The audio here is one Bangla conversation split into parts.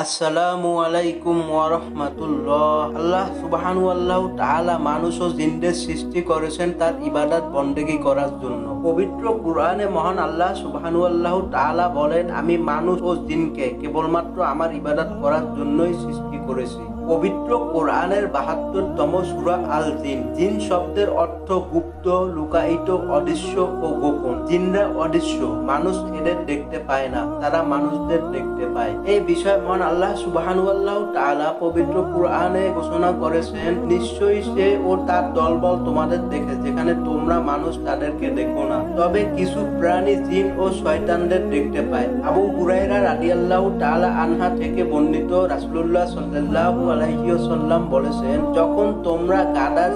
আসসালামু আলাইকুম ওয়ারহমাতুল্লাহ। আল্লাহ সুবহানু তাআলা মানুষ ও জিন্দের সৃষ্টি করেছেন তার ইবাদত বন্দেগী করার জন্য। পবিত্র কোরআনে মহান আল্লাহ সুবহানু আল্লাহ তাআলা বলেন, আমি মানুষ ও জিনকে কেবলমাত্র আমার ইবাদত করার জন্যই সৃষ্টি করেছি। পবিত্র কোরআনের বাহাত্তরতম সূরা আল জিন জিন শব্দের অর্থ গুপ্ত, লুকায়িত, অদৃশ্য ও গোপন। জিনরা অদৃশ্য, মানুষ এদের দেখতে পায় না, তারা মানুষদের দেখতে পায়। এই বিষয়ে মহান আল্লাহ সুবহানু আল্লাহ তাআলা পবিত্র কোরআনে ঘোষণা করেছেন, নিশ্চয়ই সে ও তার দলবল তোমাদের দেখে, যেখানে তোমরা মানুষ তাদেরকে দেখো না। তবে কিছু প্রাণী জিন ও শয়তানদের দেখতে পায়। আবু হুরাইরা রাদিয়াল্লাহু তাআলা আনহা থেকে বর্ণিত রাসুল্লাহ সাল্লাল্লাহু আলাইহি সাল্লাম বলেছেন, যখন তোমরা গাদার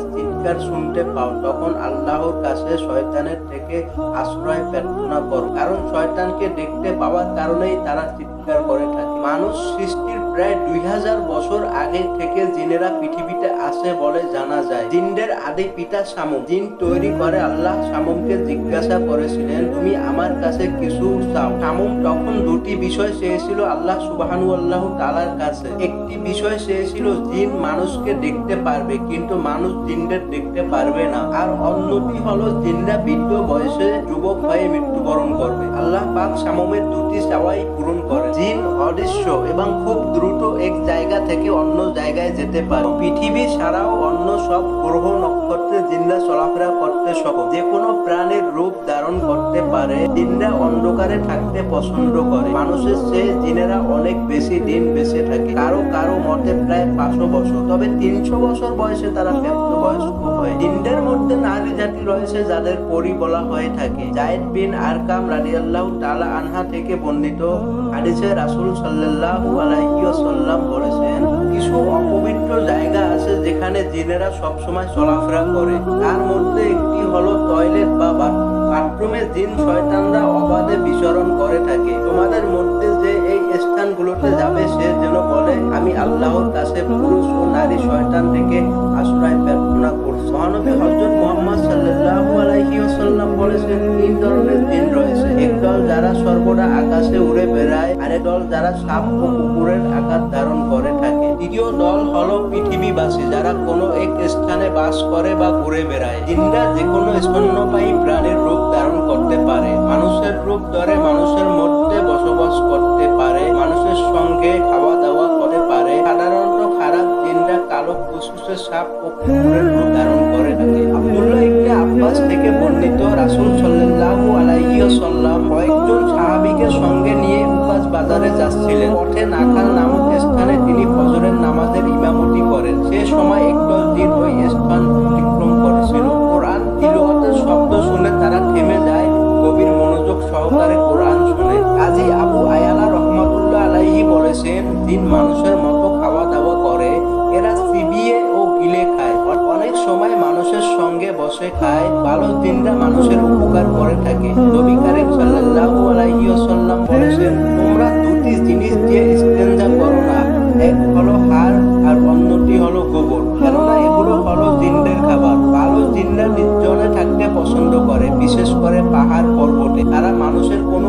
চিৎকার শুনতে পাও, তখন আল্লাহর কাছে শয়তানের থেকে আশ্রয় প্রার্থনা করো। কারণ শয়তানকে দেখতে পাওয়ার কারণেই তারা চিৎকার করে থাকে। মানুষ সৃষ্টির প্রায় দুই হাজার বছর আগে থেকে জিনেরা পৃথিবীতে আসে বলে জানা যায়। জিনদের আদি পিতা শামুক জিন তৈরি করে আল্লাহ শামুককে জিজ্ঞাসা করেছিলেন, তুমি আমার কাছে কিছু চাও? শামুক তখন দুটি বিষয় চেয়েছিল আল্লাহ সুবাহানু আল্লাহ তালার কাছে। একটি বিষয় চেয়েছিল, জিন মানুষকে দেখতে পারবে, কিন্তু মানুষ জিনদের দেখতে পারবে না। আর অন্যটি হলো, জিনরা বৃদ্ধ বয়সে যুবক হয়ে মৃত্যুবরণ করবে। আল্লাহ পাক সামমের দুটি চাওয়াই পূরণ করে জিন অদৃশ্য এবং খুব দ্রুত এক জায়গা থেকে অন্য জায়গায় যেতে পারে। পৃথিবী ছাড়াও অন্য সব গ্রহ নক্ষত্রে জিন্দা চলাফেরা করতে সক্ষম। যে কোনো প্রাণীর রূপ ধারণ করতে পারে জিনরা অন্ধকারে থাকতে পছন্দ করে। মানুষের চেয়ে জিনেরা অনেক বেশি দিন বেঁচে থাকে। কারও কারও মতে প্রায় পাঁচশো বছর। তবে তিনশো বছর বয়সে তারা প্রাপ্ত বয়স্ক হয়। জিনদের মধ্যে নারী জাতি রয়েছে যাদের পরি বলা হয়ে থাকে। জায়েদ বিন আরকাম রাদিয়াল্লাহু তাআলা আনহা থেকে বর্ণিত হাদিসে রাসূল সাল্লাল্লাহু আলাইহি ওয়াসাল্লাম বলেছেন যেখানে জিনেরা সবসময় চলাফেরা করে। তার মধ্যে একটি হলো টয়লেট বা বাথরুমে জিন শয়তানরা অবাধে বিচরণ করে থাকে। তোমাদের মধ্যে যে এই স্থানগুলোতে যাবে, সে যেন বলে, আমি আল্লাহর কাছে পুরুষ ও নারী শয়তান থেকে আশ্রয় প্রার্থনা করছি মহানবী হযরত মুহাম্মদ সাল্লাল্লাহু আলাইহি ওয়াসাল্লাম বলেছেন, তিন ধরনের জিন রয়েছে। এক দল যারা সর্বদা আকাশে উড়ে বেড়ায়, আরেক দল যারা সাপ ও কুকুরের আকার ধারণ করে থাকে। তৃতীয় দল হলো পৃথিবীবাসী, যারা কোনো এক স্থানে বাস করে বা ঘুরে বেড়ায়। জিনরা যে কোনো স্তন্যপায়ী প্রাণীর রূপ ধারণ করতে পারে। মানুষের রূপ ধরে মানুষের মধ্যে বসবাস করতে পারে, মানুষের সঙ্গে খাওয়া দাওয়া করতে পারে। সাধারণত খারাপ জিনরা কালো ফুসফুসে সাপ ও কুকুরের রূপ ধারণ করে থাকে। আব্দুল্লাহ ইবনে আব্বাস থেকে বর্ণিত রাসূল সাল্লাল্লাহু আলাইহি ওয়াসাল্লাম কয়েকজন সাহাবীকে সঙ্গে নিয়ে উপাস বাজারে যাচ্ছিলেন। পথে নাখাল নামক স্থানে তিনি ফজরের নামাজের ইমামতি করেন, সে সময় একদল জিন ওই স্থান অতিক্রম করেছিল। কোরআন তিলাওয়াতের শব্দ শুনে তারা থেমে যায়। গভীর মনোযোগ সহকারে কোরআন শুনে। কাজী আবু আয়ালা রহমাতুল্লাহ আলাইহি বলেছেন জিন মানুষের মতো খাওয়া দাওয়া করে। এরা চিবিয়ে ও গিলে খায়। অনেক সময় মানুষের সঙ্গে বসে খায়। ভালো দিনরা মানুষের উপকার করে থাকে। নবী কারিম সাল্লাল্লাহু আলাইহি ওয়াসাল্লাম বলেছেন, তোমরা দুটি জিনিস দিয়ে বিশেষ করে পাহাড় পর্বতে। তারা মানুষের কোনো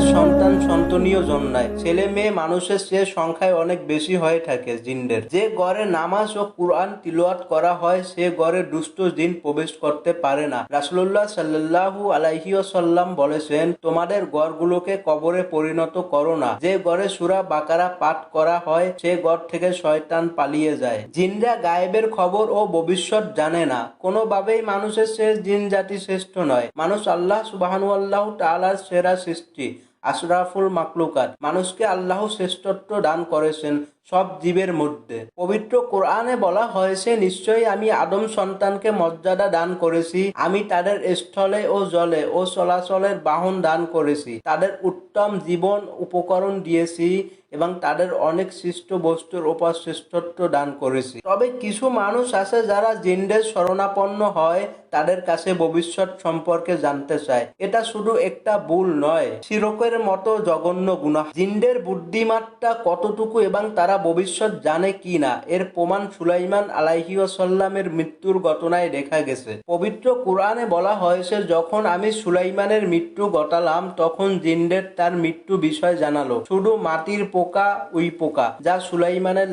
সন্তান সন্তনীয় জন্মায়। ছেলে মেয়ে মানুষের চেয়ে সংখ্যায় অনেক বেশি হয়ে থাকে জিনদের। যে গড়ে নামাজ ও কুরআন তিলাওয়াত করা হয়, সে ঘরে দুষ্ট জিন প্রবেশ করতে পারে না। রাসূলুল্লাহ সাল্লাল্লাহু আলাইহি ওয়াসাল্লাম বলেছেন, তোমাদের ঘরগুলোকে কবরে পরিণত করো না। যে গড়ে সুরা বাকারা পাঠ করা হয়, সে গড় থেকে শয়তান পালিয়ে যায়। জিনরা গায়েবের খবর ও ভবিষ্যৎ জানে না। কোনোভাবেই মানুষের শেষ জিন জাতি শ্রেষ্ঠ নয়। মানুষ আল্লাহ সুবাহানু আল্লাহ তাআলার সেরা সৃষ্টি। আশরাফুল মাকলুকাত মানুষকে আল্লাহ শ্রেষ্ঠত্ব দান করেছেন। সব জীবের মধ্যে। পবিত্র কোরআনে বলা হয়েছে, নিশ্চয়ই আমি আদম সন্তানকে মর্যাদা দান করেছি। আমি তাদের স্থলে ও জলে ও চলাচলের বাহন দান করেছি। তাদের উত্তম জীবন উপকরণ দিয়েছি এবং তাদের অনেক সৃষ্ট বস্তুর উপর শ্রেষ্ঠত্ব দান করেছি। তবে কিছু মানুষ আছে যারা জিন্দের শরণাপন্ন হয়, তাদের কাছে ভবিষ্যৎ সম্পর্কে জানতে চায়। এটা শুধু একটা ভুল নয়, শিরকের মতো জঘন্য গুণা জিন্দের বুদ্ধিমাত্রা কতটুকু এবং তারা ভবিষ্যৎ জানে কি না, এর প্রমাণ সুলাইমান আলাইহিসাল্লামের মৃত্যুর ঘটনায় দেখা গেছে। পবিত্র কোরআনে বলা হয়েছে, যখন আমি সুলাইমানের মৃত্যু ঘটালাম, তখন জিন্দের তার মৃত্যু বিষয় জানালো। শুধু মাটির পোকা, উই পোকা, যা সুলাইমানের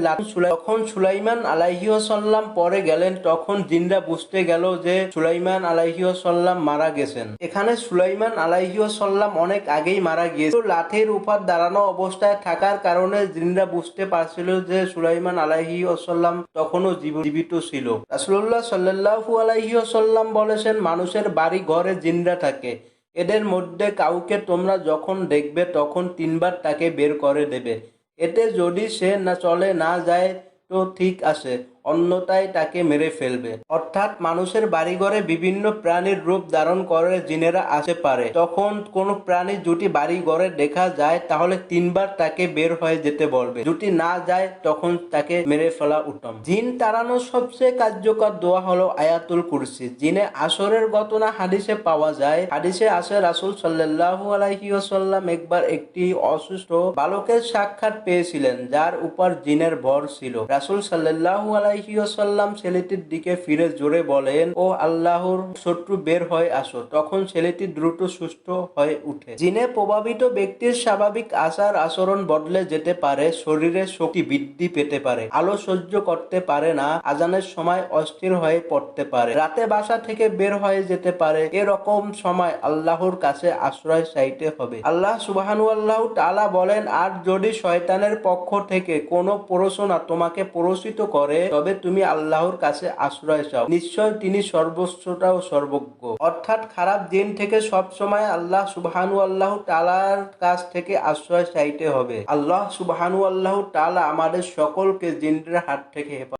যখন সুলাইমান আলাইহিসাল্লাম পরে গেলেন, তখন জিনরা বুঝতে গেল যে সুলাইমান আলাইহিসাল্লাম মারা গেছেন। এখানে সুলাইমান আলাইহিসাল্লাম অনেক আগেই মারা গিয়েছিল লাঠির উপর দাঁড়ানো অবস্থায় থাকার কারণে জিনরা বুঝতে পারছিল যে সুলাইমান আলাইহিসাল্লাম তখনও জীব- জীবিত ছিল। রাসুল্লাহ সাল্লাহু আলাইহিসাল্লাম বলেছেন, মানুষের বাড়ি, ঘরে জিন্দা থাকে। এদের মধ্যে কাউকে তোমরা যখন দেখবে, তখন তিনবার তাকে বের করে দেবে। এতে যদি সে না চলে, না যায়, তো ঠিক আছে। অন্যতায় তাকে মেরে ফেলবে। অর্থাৎ মানুষের বাড়িঘরে বিভিন্ন প্রাণীর রূপ ধারণ করে জিনেরা আসতে পারে। তখন কোন প্রাণী দুটি বাড়িঘরে দেখা যায়, তাহলে তিনবার তাকে বের হয়ে যেতে বলবে। যদি না যায়, তখন তাকে মেরে ফেলা উত্তম। জিন তাড়ানোর সবচেয়ে কার্যকর দোয়া হলো আয়াতুল কুরসি। জিনে আসরের ঘটনা হাদিসে পাওয়া যায়। হাদিসে আসে রাসুল সাল্লাল্লাহু আলাইহি ওয়াসাল্লাম একবার একটি অসুস্থ বালকের সাক্ষাৎ পেয়েছিলেন, যার উপর জিনের ভর ছিল। রাসুল সাল্লাল্লাহু আলাইহি ওয়াসাল্লাম ছেলেটির দিকে ফিরে জোরে বলেন, ও আল্লাহর শত্রু, বের হয়ে আসো। তখন ছেলেটি দ্রুত সুস্থ হয়ে উঠে। জিনে প্রভাবিত ব্যক্তির স্বাভাবিক আচার আচরণ বদলে যেতে পারে, শরীরে শক্তি বৃদ্ধি পেতে পারে, আলো সহ্য করতে পারে না, আজানের সময় অস্থির হয়ে পড়তে পারে, রাতে বাসা থেকে বের হয়ে যেতে পারে। এরকম সময় আল্লাহর কাছে আশ্রয় চাইতে হবে। আল্লাহ সুবাহানু আল্লাহ তালা বলেন, আর যদি শয়তানের পক্ষ থেকে কোনো প্ররোচনা তোমাকে প্ররোচিত করে তবে তুমি আল্লাহর কাছে আশ্রয় চাও। নিশ্চয় তিনি সর্বস্বতা ও সর্বজ্ঞ। অর্থাৎ খারাপ দিন থেকে সব সময় আল্লাহ সুবহানু আল্লাহ তালার কাছ থেকে আশ্রয় চাইতে হবে। আল্লাহ সুবহানু আল্লাহ তালা আমাদের সকলকে জিন্দের হাত থেকে হেফাজত